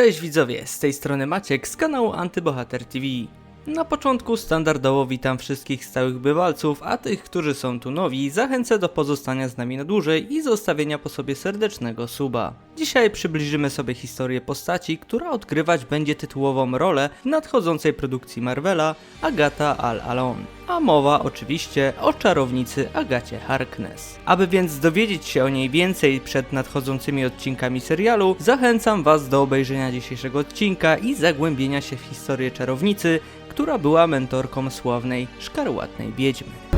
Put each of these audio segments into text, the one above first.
Cześć widzowie, z tej strony Maciek z kanału Antybohater TV. Na początku standardowo witam wszystkich stałych bywalców, a tych, którzy są tu nowi, zachęcę do pozostania z nami na dłużej i zostawienia po sobie serdecznego suba. Dzisiaj przybliżymy sobie historię postaci, która odgrywać będzie tytułową rolę w nadchodzącej produkcji Marvela Agata Al-Alon. A mowa oczywiście o czarownicy Agacie Harkness. Aby więc dowiedzieć się o niej więcej przed nadchodzącymi odcinkami serialu, zachęcam Was do obejrzenia dzisiejszego odcinka i zagłębienia się w historię czarownicy, która była mentorką sławnej szkarłatnej wiedźmy.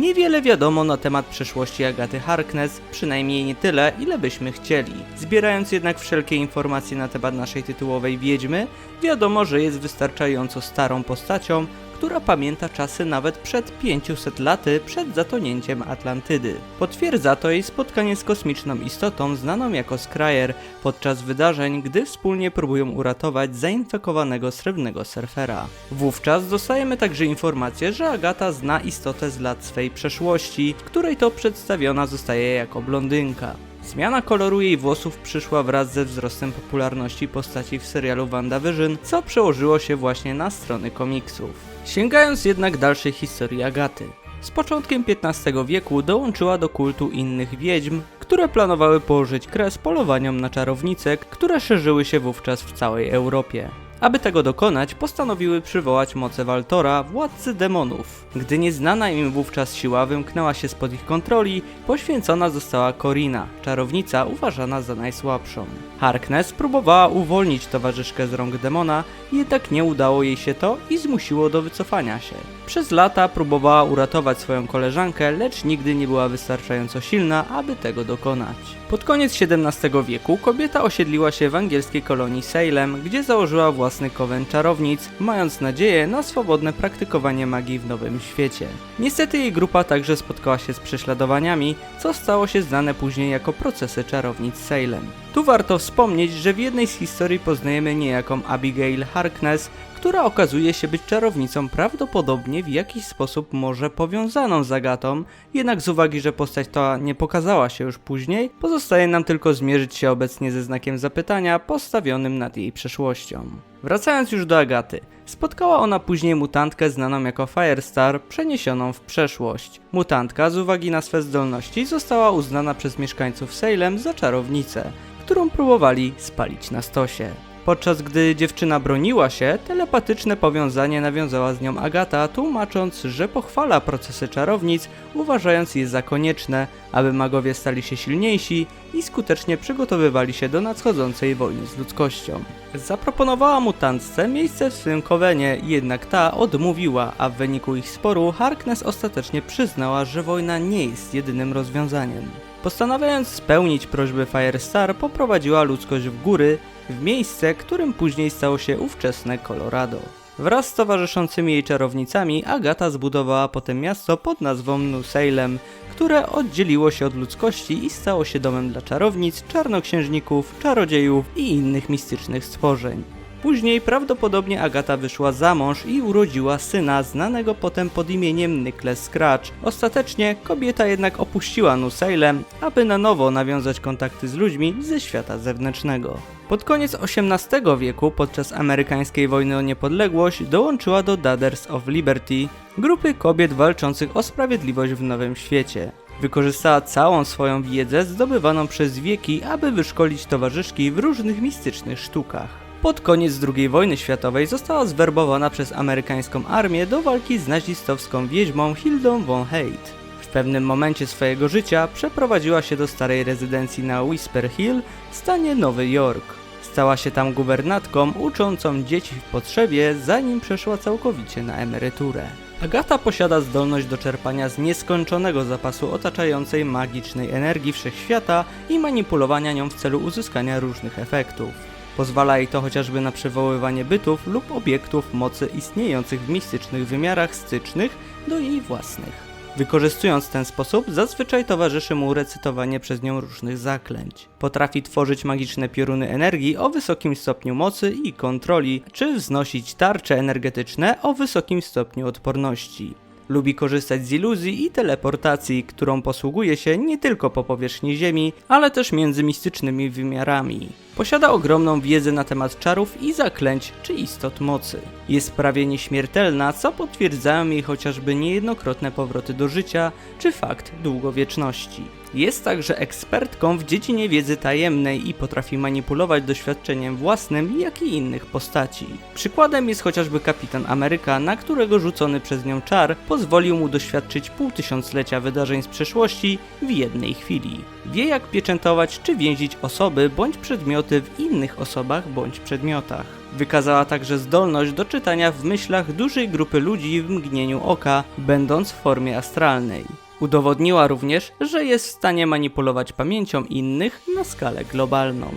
Niewiele wiadomo na temat przeszłości Agaty Harkness, przynajmniej nie tyle, ile byśmy chcieli. Zbierając jednak wszelkie informacje na temat naszej tytułowej wiedźmy, wiadomo, że jest wystarczająco starą postacią, która pamięta czasy nawet przed 500 laty przed zatonięciem Atlantydy. Potwierdza to jej spotkanie z kosmiczną istotą znaną jako Scryer podczas wydarzeń, gdy wspólnie próbują uratować zainfekowanego srebrnego surfera. Wówczas dostajemy także informację, że Agata zna istotę z lat swej przeszłości, w której to przedstawiona zostaje jako blondynka. Zmiana koloru jej włosów przyszła wraz ze wzrostem popularności postaci w serialu WandaVision, co przełożyło się właśnie na strony komiksów. Sięgając jednak dalszej historii Agaty. Z początkiem XV wieku dołączyła do kultu innych wiedźm, które planowały położyć kres polowaniom na czarownice, które szerzyły się wówczas w całej Europie. Aby tego dokonać, postanowiły przywołać moce Waltora, władcy demonów. Gdy nieznana im wówczas siła wymknęła się spod ich kontroli, poświęcona została Corina, czarownica uważana za najsłabszą. Harkness próbowała uwolnić towarzyszkę z rąk demona, jednak nie udało jej się to i zmusiło do wycofania się. Przez lata próbowała uratować swoją koleżankę, lecz nigdy nie była wystarczająco silna, aby tego dokonać. Pod koniec XVII wieku kobieta osiedliła się w angielskiej kolonii Salem, gdzie założyła własny kowen czarownic, mając nadzieję na swobodne praktykowanie magii w nowym świecie. Niestety jej grupa także spotkała się z prześladowaniami, co stało się znane później jako procesy czarownic Salem. Tu warto wspomnieć, że w jednej z historii poznajemy niejaką Abigail Harkness, która okazuje się być czarownicą prawdopodobnie w jakiś sposób może powiązaną z Agatą, jednak z uwagi, że postać ta nie pokazała się już później, pozostaje nam tylko zmierzyć się obecnie ze znakiem zapytania postawionym nad jej przeszłością. Wracając już do Agaty, spotkała ona później mutantkę znaną jako Firestar, przeniesioną w przeszłość. Mutantka z uwagi na swe zdolności została uznana przez mieszkańców Salem za czarownicę, którą próbowali spalić na stosie. Podczas gdy dziewczyna broniła się, telepatyczne powiązanie nawiązała z nią Agata, tłumacząc, że pochwala procesy czarownic, uważając je za konieczne, aby magowie stali się silniejsi i skutecznie przygotowywali się do nadchodzącej wojny z ludzkością. Zaproponowała mutantce miejsce w swym kowenie, jednak ta odmówiła, a w wyniku ich sporu Harkness ostatecznie przyznała, że wojna nie jest jedynym rozwiązaniem. Postanawiając spełnić prośbę Firestar, poprowadziła ludzkość w góry, w miejsce, którym później stało się ówczesne Colorado. Wraz z towarzyszącymi jej czarownicami Agata zbudowała potem miasto pod nazwą New Salem, które oddzieliło się od ludzkości i stało się domem dla czarownic, czarnoksiężników, czarodziejów i innych mistycznych stworzeń. Później prawdopodobnie Agata wyszła za mąż i urodziła syna, znanego potem pod imieniem Nicholas Scratch. Ostatecznie kobieta jednak opuściła Nusalem, aby na nowo nawiązać kontakty z ludźmi ze świata zewnętrznego. Pod koniec XVIII wieku, podczas amerykańskiej wojny o niepodległość, dołączyła do Daughters of Liberty, grupy kobiet walczących o sprawiedliwość w Nowym Świecie. Wykorzystała całą swoją wiedzę zdobywaną przez wieki, aby wyszkolić towarzyszki w różnych mistycznych sztukach. Pod koniec II wojny światowej została zwerbowana przez amerykańską armię do walki z nazistowską wiedźmą Hildą von Haidt. W pewnym momencie swojego życia przeprowadziła się do starej rezydencji na Whisper Hill w stanie Nowy Jork. Stała się tam guwernatką uczącą dzieci w potrzebie, zanim przeszła całkowicie na emeryturę. Agata posiada zdolność do czerpania z nieskończonego zapasu otaczającej magicznej energii wszechświata i manipulowania nią w celu uzyskania różnych efektów. Pozwala jej to chociażby na przywoływanie bytów lub obiektów mocy istniejących w mistycznych wymiarach stycznych do jej własnych. Wykorzystując ten sposób, zazwyczaj towarzyszy mu recytowanie przez nią różnych zaklęć. Potrafi tworzyć magiczne pioruny energii o wysokim stopniu mocy i kontroli, czy wznosić tarcze energetyczne o wysokim stopniu odporności. Lubi korzystać z iluzji i teleportacji, którą posługuje się nie tylko po powierzchni Ziemi, ale też między mistycznymi wymiarami. Posiada ogromną wiedzę na temat czarów i zaklęć czy istot mocy. Jest prawie nieśmiertelna, co potwierdzają jej chociażby niejednokrotne powroty do życia czy fakt długowieczności. Jest także ekspertką w dziedzinie wiedzy tajemnej i potrafi manipulować doświadczeniem własnym, jak i innych postaci. Przykładem jest chociażby kapitan Ameryka, na którego rzucony przez nią czar pozwolił mu doświadczyć półtysiąclecia wydarzeń z przeszłości w jednej chwili. Wie jak pieczętować czy więzić osoby bądź przedmioty w innych osobach bądź przedmiotach. Wykazała także zdolność do czytania w myślach dużej grupy ludzi w mgnieniu oka, będąc w formie astralnej. Udowodniła również, że jest w stanie manipulować pamięcią innych na skalę globalną.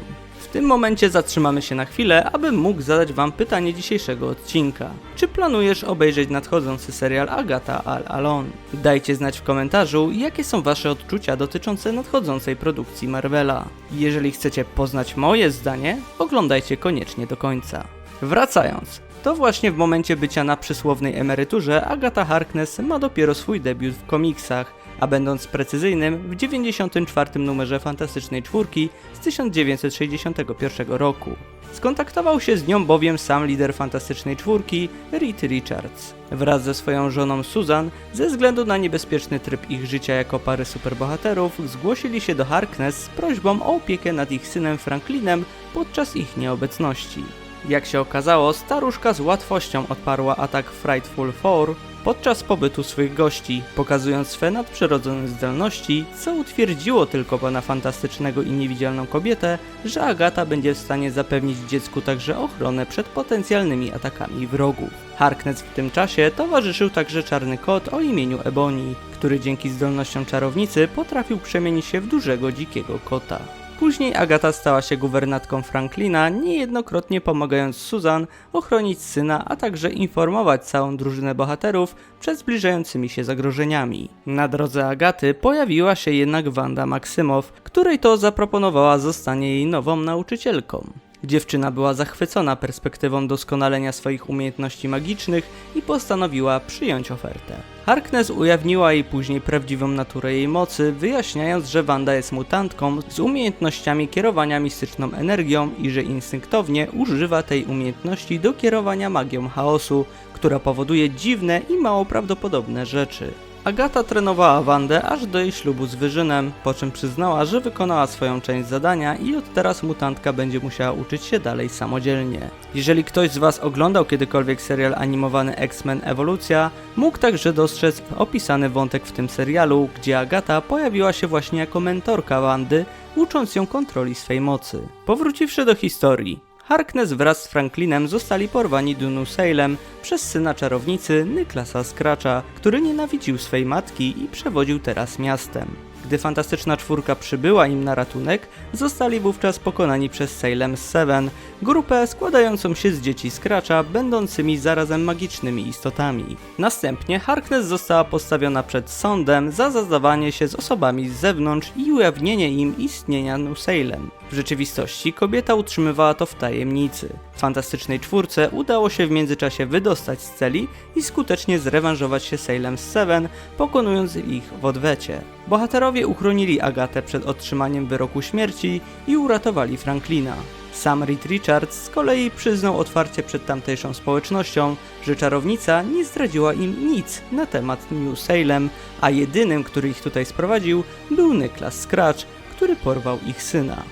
W tym momencie zatrzymamy się na chwilę, abym mógł zadać Wam pytanie dzisiejszego odcinka. Czy planujesz obejrzeć nadchodzący serial Agata Al Alon? Dajcie znać w komentarzu, jakie są Wasze odczucia dotyczące nadchodzącej produkcji Marvela. Jeżeli chcecie poznać moje zdanie, oglądajcie koniecznie do końca. Wracając, to właśnie w momencie bycia na przysłownej emeryturze Agata Harkness ma dopiero swój debiut w komiksach, a będąc precyzyjnym w 94 numerze Fantastycznej Czwórki z 1961 roku. Skontaktował się z nią bowiem sam lider Fantastycznej Czwórki, Reed Richards. Wraz ze swoją żoną Susan, ze względu na niebezpieczny tryb ich życia jako pary superbohaterów, zgłosili się do Harkness z prośbą o opiekę nad ich synem Franklinem podczas ich nieobecności. Jak się okazało, staruszka z łatwością odparła atak Frightful Four podczas pobytu swych gości, pokazując swe nadprzyrodzone zdolności, co utwierdziło tylko pana fantastycznego i niewidzialną kobietę, że Agata będzie w stanie zapewnić dziecku także ochronę przed potencjalnymi atakami wrogów. Harkness w tym czasie towarzyszył także czarny kot o imieniu Ebony, który dzięki zdolnościom czarownicy potrafił przemienić się w dużego dzikiego kota. Później Agata stała się guwernatką Franklina, niejednokrotnie pomagając Susan ochronić syna, a także informować całą drużynę bohaterów przed zbliżającymi się zagrożeniami. Na drodze Agaty pojawiła się jednak Wanda Maksymow, której to zaproponowała zostanie jej nową nauczycielką. Dziewczyna była zachwycona perspektywą doskonalenia swoich umiejętności magicznych i postanowiła przyjąć ofertę. Harkness ujawniła jej później prawdziwą naturę jej mocy, wyjaśniając, że Wanda jest mutantką z umiejętnościami kierowania mistyczną energią i że instynktownie używa tej umiejętności do kierowania magią chaosu, która powoduje dziwne i mało prawdopodobne rzeczy. Agata trenowała Wandę aż do jej ślubu z Wyżynem, po czym przyznała, że wykonała swoją część zadania i od teraz mutantka będzie musiała uczyć się dalej samodzielnie. Jeżeli ktoś z Was oglądał kiedykolwiek serial animowany X-Men Ewolucja, mógł także dostrzec opisany wątek w tym serialu, gdzie Agata pojawiła się właśnie jako mentorka Wandy, ucząc ją kontroli swej mocy. Powróciwszy do historii, Harkness wraz z Franklinem zostali porwani Dunu Salem przez syna czarownicy Niklasa Scratcha, który nienawidził swej matki i przewodził teraz miastem. Gdy fantastyczna czwórka przybyła im na ratunek, zostali wówczas pokonani przez Salem Seven, grupę składającą się z dzieci Scratcha, będącymi zarazem magicznymi istotami. Następnie Harkness została postawiona przed sądem za zadawanie się z osobami z zewnątrz i ujawnienie im istnienia Nusalem. W rzeczywistości kobieta utrzymywała to w tajemnicy. Fantastycznej czwórce udało się w międzyczasie wydostać z celi i skutecznie zrewanżować się Salem Seven, pokonując ich w odwecie. Bohaterowie uchronili Agatę przed otrzymaniem wyroku śmierci i uratowali Franklina. Sam Reed Richards z kolei przyznał otwarcie przed tamtejszą społecznością, że czarownica nie zdradziła im nic na temat New Salem, a jedynym, który ich tutaj sprowadził, był Niklas Scratch, który porwał ich syna.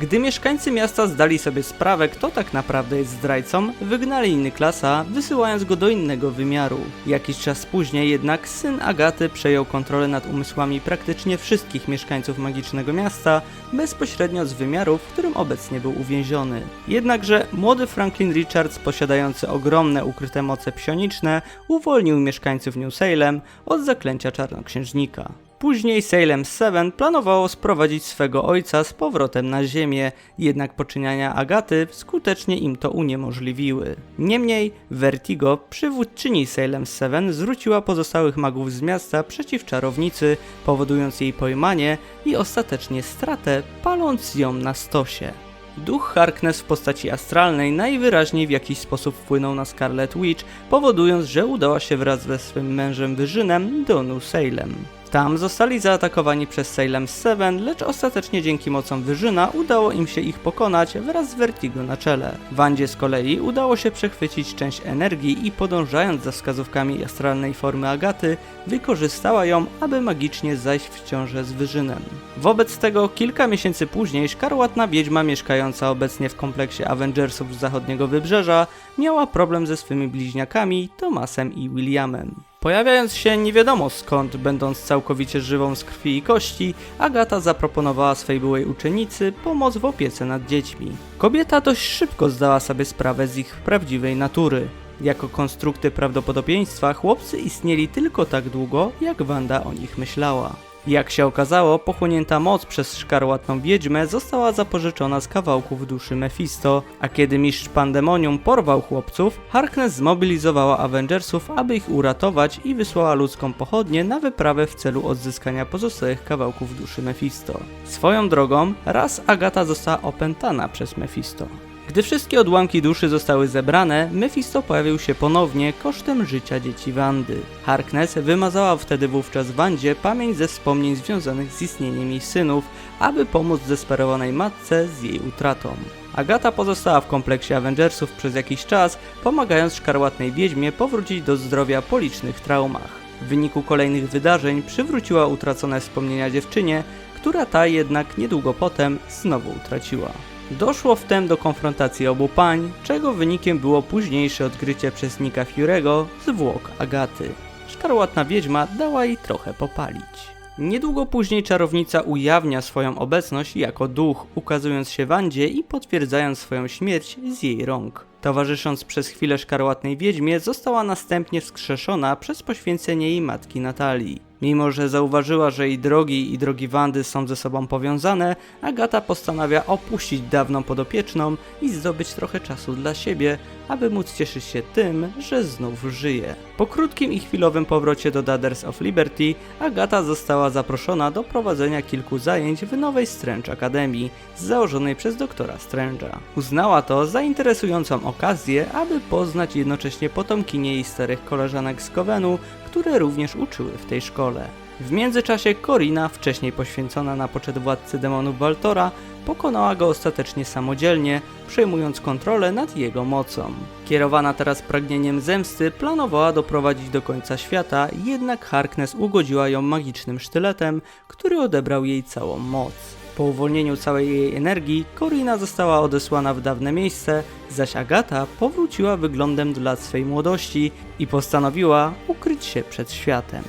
Gdy mieszkańcy miasta zdali sobie sprawę, kto tak naprawdę jest zdrajcą, wygnali Niklasa, wysyłając go do innego wymiaru. Jakiś czas później jednak syn Agaty przejął kontrolę nad umysłami praktycznie wszystkich mieszkańców magicznego miasta, bezpośrednio z wymiaru, w którym obecnie był uwięziony. Jednakże młody Franklin Richards, posiadający ogromne ukryte moce psioniczne, uwolnił mieszkańców New Salem od zaklęcia czarnoksiężnika. Później Salem Seven planowało sprowadzić swego ojca z powrotem na ziemię, jednak poczyniania Agaty skutecznie im to uniemożliwiły. Niemniej Vertigo, przywódczyni Salem Seven, zwróciła pozostałych magów z miasta przeciw czarownicy, powodując jej pojmanie i ostatecznie stratę, paląc ją na stosie. Duch Harkness w postaci astralnej najwyraźniej w jakiś sposób wpłynął na Scarlet Witch, powodując, że udała się wraz ze swym mężem Wyżynem do New Salem. Tam zostali zaatakowani przez Salem Seven, lecz ostatecznie dzięki mocom Wyżyna udało im się ich pokonać wraz z Vertigo na czele. Wandzie z kolei udało się przechwycić część energii i podążając za wskazówkami astralnej formy Agaty, wykorzystała ją, aby magicznie zajść w ciążę z Wyżynem. Wobec tego kilka miesięcy później szkarłatna wiedźma mieszkająca obecnie w kompleksie Avengersów z zachodniego wybrzeża miała problem ze swymi bliźniakami Tomasem i Williamem. Pojawiając się nie wiadomo skąd, będąc całkowicie żywą z krwi i kości, Agata zaproponowała swej byłej uczennicy pomoc w opiece nad dziećmi. Kobieta dość szybko zdała sobie sprawę z ich prawdziwej natury. Jako konstrukty prawdopodobieństwa chłopcy istnieli tylko tak długo, jak Wanda o nich myślała. Jak się okazało, pochłonięta moc przez szkarłatną wiedźmę została zapożyczona z kawałków duszy Mephisto, a kiedy mistrz Pandemonium porwał chłopców, Harkness zmobilizowała Avengersów, aby ich uratować i wysłała ludzką pochodnię na wyprawę w celu odzyskania pozostałych kawałków duszy Mephisto. Swoją drogą, raz Agata została opętana przez Mephisto. Gdy wszystkie odłamki duszy zostały zebrane, Mephisto pojawił się ponownie kosztem życia dzieci Wandy. Harkness wymazała wtedy wówczas Wandzie pamięć ze wspomnień związanych z istnieniem jej synów, aby pomóc zdesperowanej matce z jej utratą. Agata pozostała w kompleksie Avengersów przez jakiś czas, pomagając szkarłatnej wiedźmie powrócić do zdrowia po licznych traumach. W wyniku kolejnych wydarzeń przywróciła utracone wspomnienia dziewczynie, która ta jednak niedługo potem znowu utraciła. Doszło wtem do konfrontacji obu pań, czego wynikiem było późniejsze odkrycie przez Nika Fury'ego zwłok Agaty. Szkarłatna wiedźma dała jej trochę popalić. Niedługo później czarownica ujawnia swoją obecność jako duch, ukazując się Wandzie i potwierdzając swoją śmierć z jej rąk. Towarzysząc przez chwilę szkarłatnej wiedźmie, została następnie wskrzeszona przez poświęcenie jej matki Natalii. Mimo, że zauważyła, że jej drogi i drogi Wandy są ze sobą powiązane, Agata postanawia opuścić dawną podopieczną i zdobyć trochę czasu dla siebie, aby móc cieszyć się tym, że znów żyje. Po krótkim i chwilowym powrocie do Daughters of Liberty, Agata została zaproszona do prowadzenia kilku zajęć w nowej Strange Akademii, założonej przez doktora Strange'a. Uznała to za interesującą okazję, aby poznać jednocześnie potomkinie jej starych koleżanek z Covenu, które również uczyły w tej szkole. W międzyczasie Corina, wcześniej poświęcona na poczet władcy demonów Waltora, pokonała go ostatecznie samodzielnie, przejmując kontrolę nad jego mocą. Kierowana teraz pragnieniem zemsty, planowała doprowadzić do końca świata, jednak Harkness ugodziła ją magicznym sztyletem, który odebrał jej całą moc. Po uwolnieniu całej jej energii, Corina została odesłana w dawne miejsce, zaś Agata powróciła wyglądem do lat swej młodości i postanowiła ukryć się przed światem.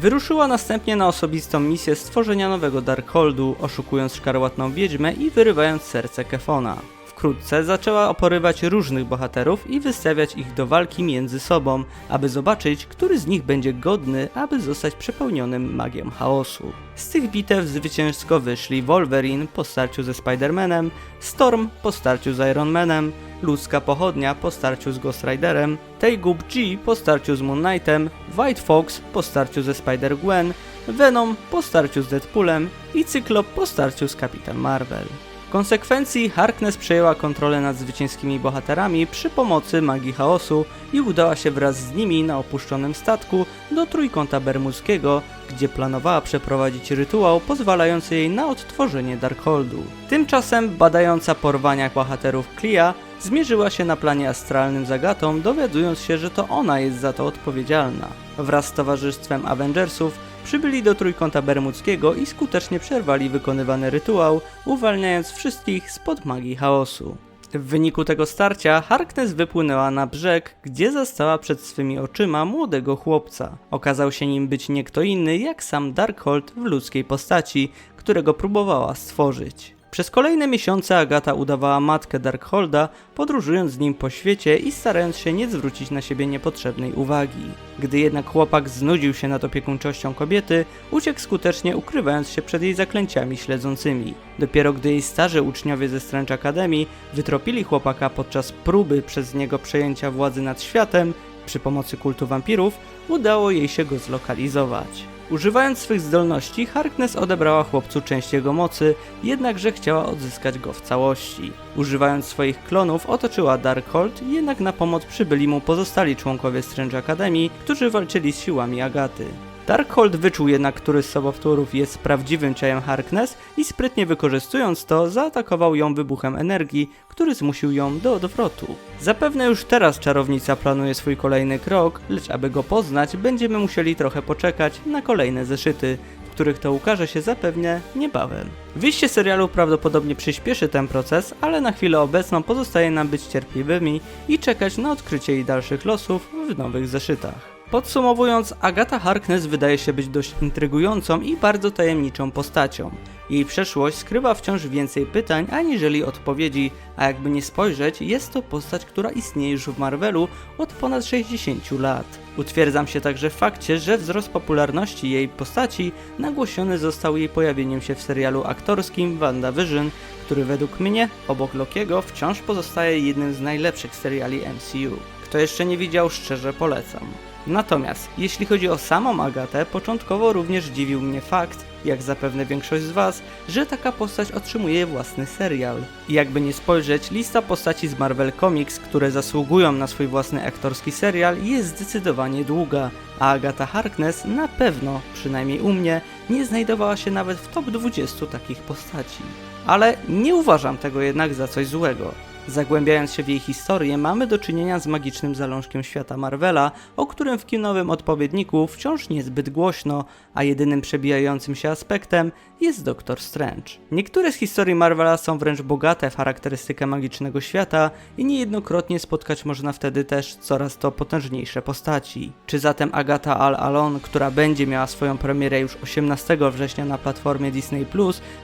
Wyruszyła następnie na osobistą misję stworzenia nowego Darkholdu, oszukując szkarłatną wiedźmę i wyrywając serce Kefona. Wkrótce zaczęła oporywać różnych bohaterów i wystawiać ich do walki między sobą, aby zobaczyć, który z nich będzie godny, aby zostać przepełnionym magią chaosu. Z tych bitew zwycięsko wyszli Wolverine po starciu ze Spider-Manem, Storm po starciu z Iron Manem, Ludzka Pochodnia po starciu z Ghost Riderem, Taegub G po starciu z Moon Knightem, White Fox po starciu ze Spider-Gwen, Venom po starciu z Deadpoolem i Cyklop po starciu z Kapitan Marvel. W konsekwencji Harkness przejęła kontrolę nad zwycięskimi bohaterami przy pomocy magii chaosu i udała się wraz z nimi na opuszczonym statku do Trójkąta Bermudzkiego, gdzie planowała przeprowadzić rytuał pozwalający jej na odtworzenie Darkholdu. Tymczasem badająca porwania bohaterów Clea zmierzyła się na planie astralnym z Agatą, dowiadując się, że to ona jest za to odpowiedzialna. Wraz z towarzystwem Avengersów przybyli do Trójkąta Bermudzkiego i skutecznie przerwali wykonywany rytuał, uwalniając wszystkich spod magii chaosu. W wyniku tego starcia Harkness wypłynęła na brzeg, gdzie zastała przed swymi oczyma młodego chłopca. Okazał się nim być nie kto inny jak sam Darkhold w ludzkiej postaci, którego próbowała stworzyć. Przez kolejne miesiące Agata udawała matkę Darkholda, podróżując z nim po świecie i starając się nie zwrócić na siebie niepotrzebnej uwagi. Gdy jednak chłopak znudził się nad opiekuńczością kobiety, uciekł skutecznie ukrywając się przed jej zaklęciami śledzącymi. Dopiero gdy jej starzy uczniowie ze Strange Academy wytropili chłopaka podczas próby przez niego przejęcia władzy nad światem, przy pomocy kultu wampirów, udało jej się go zlokalizować. Używając swych zdolności, Harkness odebrała chłopcu część jego mocy, jednakże chciała odzyskać go w całości. Używając swoich klonów, otoczyła Darkhold, jednak na pomoc przybyli mu pozostali członkowie Strange Academy, którzy walczyli z siłami Agaty. Darkhold wyczuł jednak, który z sobowtórów jest prawdziwym ciałem Harkness i sprytnie wykorzystując to, zaatakował ją wybuchem energii, który zmusił ją do odwrotu. Zapewne już teraz czarownica planuje swój kolejny krok, lecz aby go poznać, będziemy musieli trochę poczekać na kolejne zeszyty, w których to ukaże się zapewne niebawem. Wyjście serialu prawdopodobnie przyspieszy ten proces, ale na chwilę obecną pozostaje nam być cierpliwymi i czekać na odkrycie jej dalszych losów w nowych zeszytach. Podsumowując, Agata Harkness wydaje się być dość intrygującą i bardzo tajemniczą postacią. Jej przeszłość skrywa wciąż więcej pytań aniżeli odpowiedzi, a jakby nie spojrzeć, jest to postać, która istnieje już w Marvelu od ponad 60 lat. Utwierdzam się także w fakcie, że wzrost popularności jej postaci nagłośniony został jej pojawieniem się w serialu aktorskim WandaVision, który według mnie, obok Lokiego, wciąż pozostaje jednym z najlepszych seriali MCU. Kto jeszcze nie widział, szczerze polecam. Natomiast jeśli chodzi o samą Agatę, początkowo również dziwił mnie fakt, jak zapewne większość z Was, że taka postać otrzymuje własny serial. Jakby nie spojrzeć, lista postaci z Marvel Comics, które zasługują na swój własny aktorski serial jest zdecydowanie długa, a Agata Harkness na pewno, przynajmniej u mnie, nie znajdowała się nawet w top 20 takich postaci. Ale nie uważam tego jednak za coś złego. Zagłębiając się w jej historię, mamy do czynienia z magicznym zalążkiem świata Marvela, o którym w kinowym odpowiedniku wciąż niezbyt głośno, a jedynym przebijającym się aspektem jest Doktor Strange. Niektóre z historii Marvela są wręcz bogate w charakterystykę magicznego świata i niejednokrotnie spotkać można wtedy też coraz to potężniejsze postaci. Czy zatem Agata Al-Alon, która będzie miała swoją premierę już 18 września na platformie Disney+,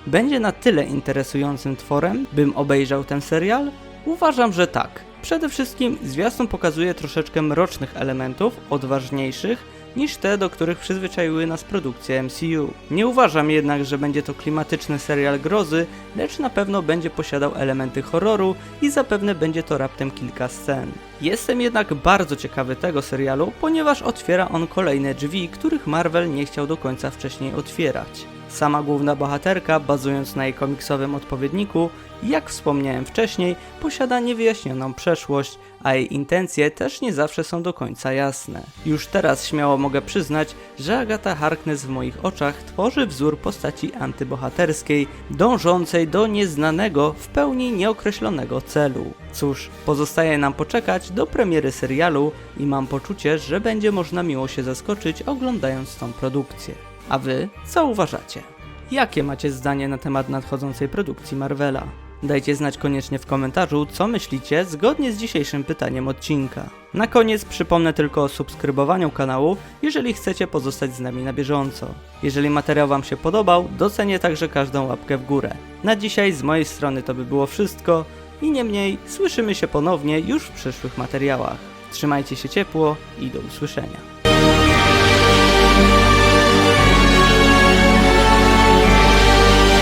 będzie na tyle interesującym tworem, bym obejrzał ten serial? Uważam, że tak. Przede wszystkim zwiastun pokazuje troszeczkę mrocznych elementów, odważniejszych niż te, do których przyzwyczaiły nas produkcje MCU. Nie uważam jednak, że będzie to klimatyczny serial grozy, lecz na pewno będzie posiadał elementy horroru i zapewne będzie to raptem kilka scen. Jestem jednak bardzo ciekawy tego serialu, ponieważ otwiera on kolejne drzwi, których Marvel nie chciał do końca wcześniej otwierać. Sama główna bohaterka, bazując na jej komiksowym odpowiedniku, jak wspomniałem wcześniej, posiada niewyjaśnioną przeszłość, a jej intencje też nie zawsze są do końca jasne. Już teraz śmiało mogę przyznać, że Agata Harkness w moich oczach tworzy wzór postaci antybohaterskiej, dążącej do nieznanego, w pełni nieokreślonego celu. Cóż, pozostaje nam poczekać do premiery serialu i mam poczucie, że będzie można miło się zaskoczyć oglądając tą produkcję. A wy co uważacie? Jakie macie zdanie na temat nadchodzącej produkcji Marvela? Dajcie znać koniecznie w komentarzu, co myślicie zgodnie z dzisiejszym pytaniem odcinka. Na koniec przypomnę tylko o subskrybowaniu kanału, jeżeli chcecie pozostać z nami na bieżąco. Jeżeli materiał Wam się podobał, docenię także każdą łapkę w górę. Na dzisiaj z mojej strony to by było wszystko i niemniej słyszymy się ponownie już w przyszłych materiałach. Trzymajcie się ciepło i do usłyszenia.